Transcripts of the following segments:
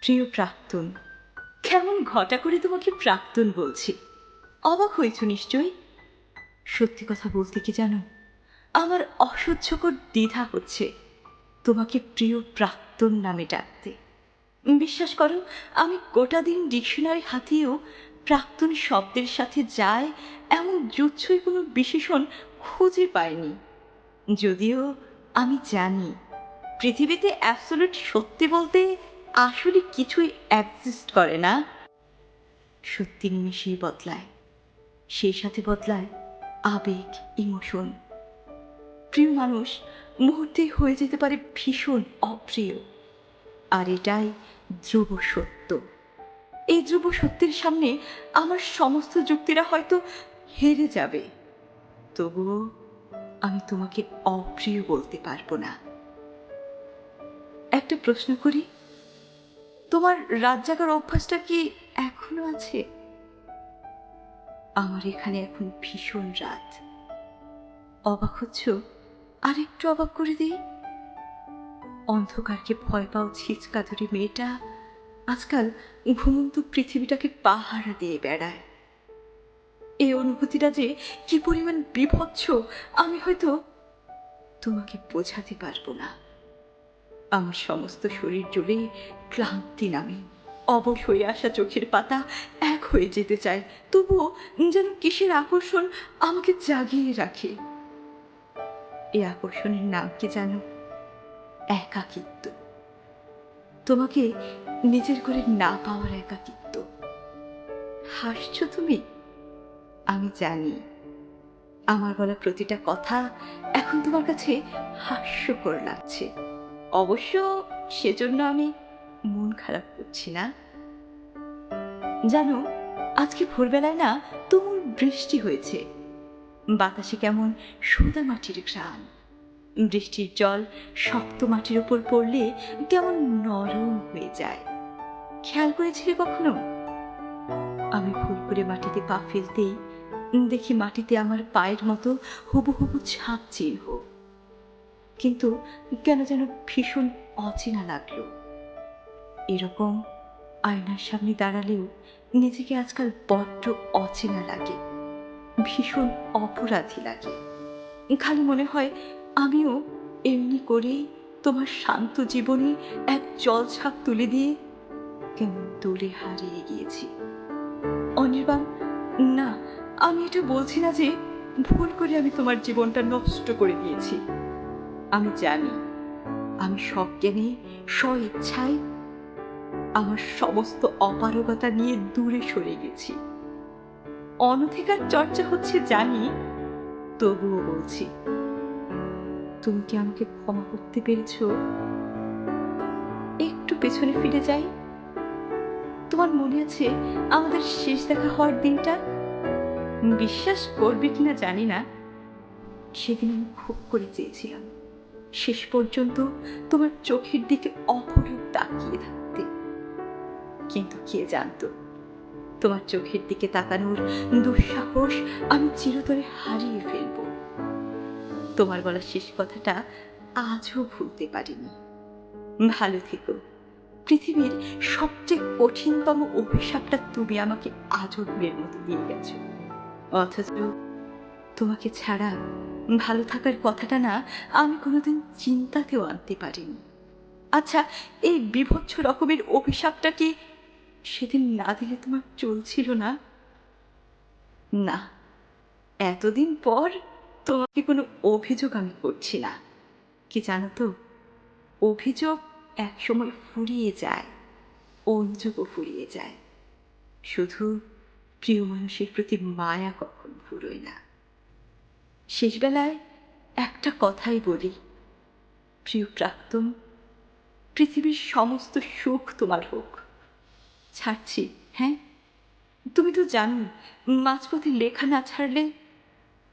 প্রিয় প্রাক্তন। কেমন ঘটা করে তোমাকে প্রাক্তন বলছি? অবাক হয়েছ নিশ্চয়ই? সত্যি কথা বলতে কি জানো? আমার অসহ্যকর দ্বিধা হচ্ছে তোমাকে প্রিয় প্রাক্তন নামে ডাকতে। বিশ্বাস করো, আমি গোটা দিন ডিকশনারি হাতিয়েও প্রাক্তন শব্দের সাথে যায় এমন জুচ্ছই কোনো বিশেষণ খুঁজে পাইনি। যদিও আমি জানি, পৃথিবীতে অ্যাবসোলিউট সত্যি বলতে আসলে কিছুই অ্যাকজিস্ট করে না। সত্যি নিমিশেই বদলায়। সেই সাথে বদলায় আবেগ ইমোশন প্রিয় মানুষ, মুহূর্তে হয়ে যেতে পারে ভীষণ অপ্রিয়। আর এটাই ধ্রুব সত্য। এই ধ্রুব সত্যের সামনে আমার সমস্ত যুক্তিরা হয়তো হেরে যাবে। তবুও আমি তোমাকে অপ্রিয় বলতে পারব না। একটা প্রশ্ন করি তোমার রাত জাগার অভ্যাসটা কি এখনও আছে? আমার এখানে এখন ভীষণ রাত। অবাক হচ্ছ? আরেকটু অবাক করে দিই। অন্ধকারকে ভয় পাও ছিচকাধুরী মেয়েটা আজকাল ঘুমন্ত পৃথিবীটাকে পাহারা দিয়ে বেড়ায়। এই অনুভূতিটা যে কি পরিমাণ বিভৎস, আমি হয়তো তোমাকে বোঝাতে পারব না। আমার সমস্ত শরীর জুড়ে ক্লান্তি নামে। অবশ হয়ে আসা চোখের পাতা এক হয়ে যেতে চায়, তবুও যেন কিসের আকর্ষণ আমাকে জাগিয়ে রাখে। এই আকর্ষণের নাম কি জানো? একাকিত্ব। তোমাকে নিজের করে না পাওয়ার একাকিত্ব। হাসছো তুমি? আমি জানি। আমার বলা প্রতিটা কথা এখন তোমার কাছে হাস্যকর লাগছে। অবশ্য সেজন্য আমি মন খারাপ করছি না। জানো, আজকে ভোরবেলায় না তুমুল বৃষ্টি হয়েছে। বাতাসে কেমন সোদা মাটির ঘ্রাণ। বৃষ্টির জল শক্ত মাটির উপর পড়লে কেমন নরম হয়ে যায়। খেয়াল করেছিলে কখনো? আমি ভুল করে মাটিতে পা ফেলতেই দেখি মাটিতে আমার পায়ের মতো হুবু হুবু ছাপ চিহ্ন। কিন্তু কেন যেন ভীষণ অচেনা লাগল। এরকম আয়নার সামনে দাঁড়ালেও নিজেকে আজকাল বড্ড অচেনা লাগে, ভীষণ অপরাধী লাগে। খালি মনে হয় আমিও এমনি করেই তোমার শান্ত জীবনে এক জল জলছাপ তুলে দিয়ে কেমন দূরে হারিয়ে গিয়েছি। অনির্বাণ, না, আমি এটা বলছি না যে ভুল করে আমি তোমার জীবনটা নষ্ট করে দিয়েছি। আমি জানি, আমি স্ব ইচ্ছায় আমার সমস্ত অপারগতা নিয়ে দূরে সরে গেছি। অনধিকার চর্চা হচ্ছে জানি, তবুও বলছি, তুমি কি আমাকে ক্ষমা করতে পেরেছ? একটু পেছনে ফিরে যাই। তোমার মনে আছে আমাদের শেষ দেখা হওয়ার দিনটা? বিশ্বাস করবে কিনা জানি না। সেদিন আমি খুব করে চেয়েছিলাম। শেষ পর্যন্ত তোমার চোখের দিকে অপরূপ তাকিয়ে থাকতে। কিন্তু কে জানতো? তোমার চোখের দিকে তাকানোর দুঃসাহস আমি চিরতরে হারিয়ে ফেলব। তোমার বলা শেষ কথাটা আজও ভুলতে পারিনি। ভালো থেকো। পৃথিবীর সবচেয়ে কঠিনতম অভিশাপটা তুমি আমাকে আজন্মের মতো দিয়ে গেছো। অথচ তোমাকে ছাড়া ভালো থাকার কথাটা না আমি কোনোদিন চিন্তাতেও আনতে পারিনি। আচ্ছা এই বিভৎস রকমের অভিশাপটা কি সেদিন না দিলে তোমার চলছিল না? না, এতদিন পর তোমাকে কোনো অভিযোগ আমি করছি না। কি জানো তো, অভিযোগ একসময় ফুরিয়ে যায়, অভিযোগও ফুরিয়ে যায়। শুধু প্রিয় মানুষের প্রতি মায়া কখন ফুরোয় না। শেষবেলায় একটা কথাই বলি। প্রিয় প্রাক্তন, পৃথিবীর সমস্ত সুখ তোমার হোক। ছাড়ছি হ্যাঁ? তুমি তো জানো মাঝপথে লেখা না ছাড়লে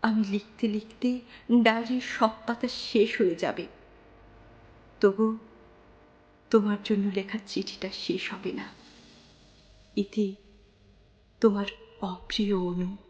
আমি লিখতে লিখতে ডায়েরির সব পাতা শেষ হয়ে যাবে। তবু তোমার জন্য লেখা চিঠিটা শেষ হবে না। এতে তোমার অপ্রিয় অনু।